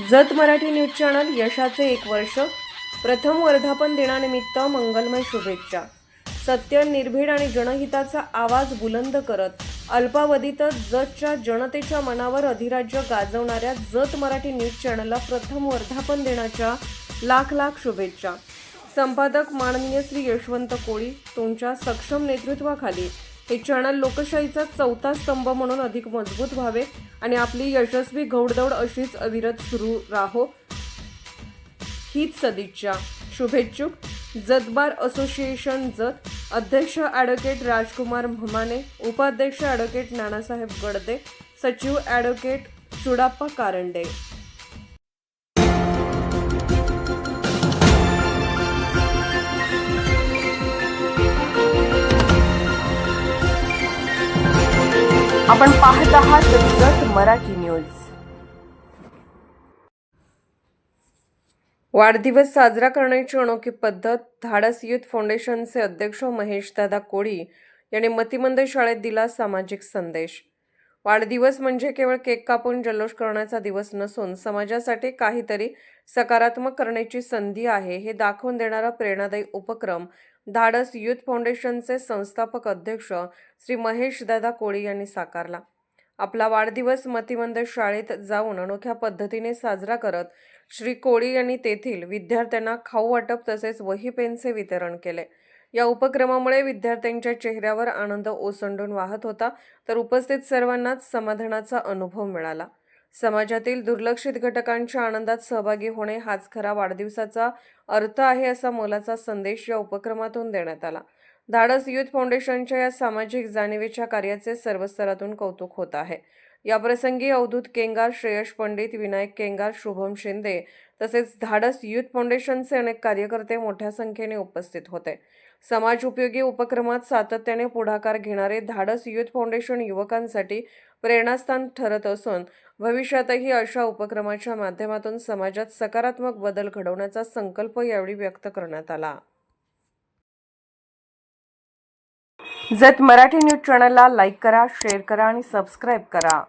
Jat Marathi news channel यशाचे एक वर्ष प्रथम वर्धापन दिनानिमित्त मंगलमय शुभेच्छा. सत्य निर्भीड आणि जनहिताचा आवाज बुलंद करत अल्पावधीतच जतच्या जनतेच्या मनावर अधिराज्य गाजवणाऱ्या जत मराठी न्यूज चॅनलला प्रथम वर्धापन दिनाच्या लाख लाख शुभेच्छा. संपादक माननीय श्री यशवंत कोळी तुमच्या सक्षम नेतृत्वाखाली हे चॅनल लोकशाहीचा चौथा स्तंभ म्हणून अधिक मजबूत व्हावे आणि आपली यशस्वी घौडदौड अशीच अविरत सुरू राहो. हीच सदिच्छा. शुभेच्छुक. जतबार असोसिएशन जत. अध्यक्ष ॲडव्होकेट राजकुमार म्हमाने. उपाध्यक्ष ॲडव्होकेट नानासाहेब गडदे. सचिव ॲडव्होकेट चुडाप्पा कारंडे. आपण पाहत आहात जत मराठी न्यूज. वाढदिवस साजरा करण्याची अनोखी पद्धत धाडस युथ फाउंडेशनचे अध्यक्ष महेशदादा कोळी यांनी मतिमंद शाळेत दिला सामाजिक संदेश. वाढदिवस म्हणजे केवळ केक कापून जल्लोष करण्याचा दिवस नसून समाजासाठी काहीतरी सकारात्मक करण्याची संधी आहे हे दाखवून देणारा प्रेरणादायी उपक्रम धाडस युथ फाउंडेशनचे संस्थापक अध्यक्ष श्री महेश दादा कोळी यांनी साकारला. आपला वाढदिवस मतिमंद शाळेत जाऊन अनोख्या पद्धतीने साजरा करत श्री कोळी यांनी तेथील विद्यार्थ्यांना खाऊ वाटप तसेच वही पेनचे वितरण केले. या उपक्रमामुळे विद्यार्थ्यांच्या चेहऱ्यावर आनंद ओसंडून वाहत होता तर उपस्थित सर्वांनाच समाधानाचा अनुभव मिळाला. समाजातील दुर्लक्षित घटकांच्या आनंदात सहभागी होणे हाच खरा वाढदिवसाचा अर्थ आहे असा मोलाचा संदेश या उपक्रमातून देण्यात आला. धाडस युथ फाउंडेशनच्या या सामाजिक जाणीवेच्या कार्याचे सर्व स्तरातून कौतुक होत आहे. याप्रसंगी अवधूत केंगार श्रेयश पंडित विनायक केंगार शुभम शिंदे तसेच धाडस युथ फाउंडेशनचे अनेक कार्यकर्ते मोठ्या संख्येने उपस्थित होते. समाज उपयोगी उपक्रमात सातत्याने पुढाकार घेणारे धाडस युथ फाउंडेशन युवकांसाठी प्रेरणास्थान ठरत असून भविष्यातही अशा उपक्रमाच्या माध्यमातून समाजात सकारात्मक बदल घडवण्याचा संकल्प यावेळी व्यक्त करण्यात आला. जत मराठी न्यूज चॅनलला लाईक करा शेअर करा आणि सबस्क्राईब करा.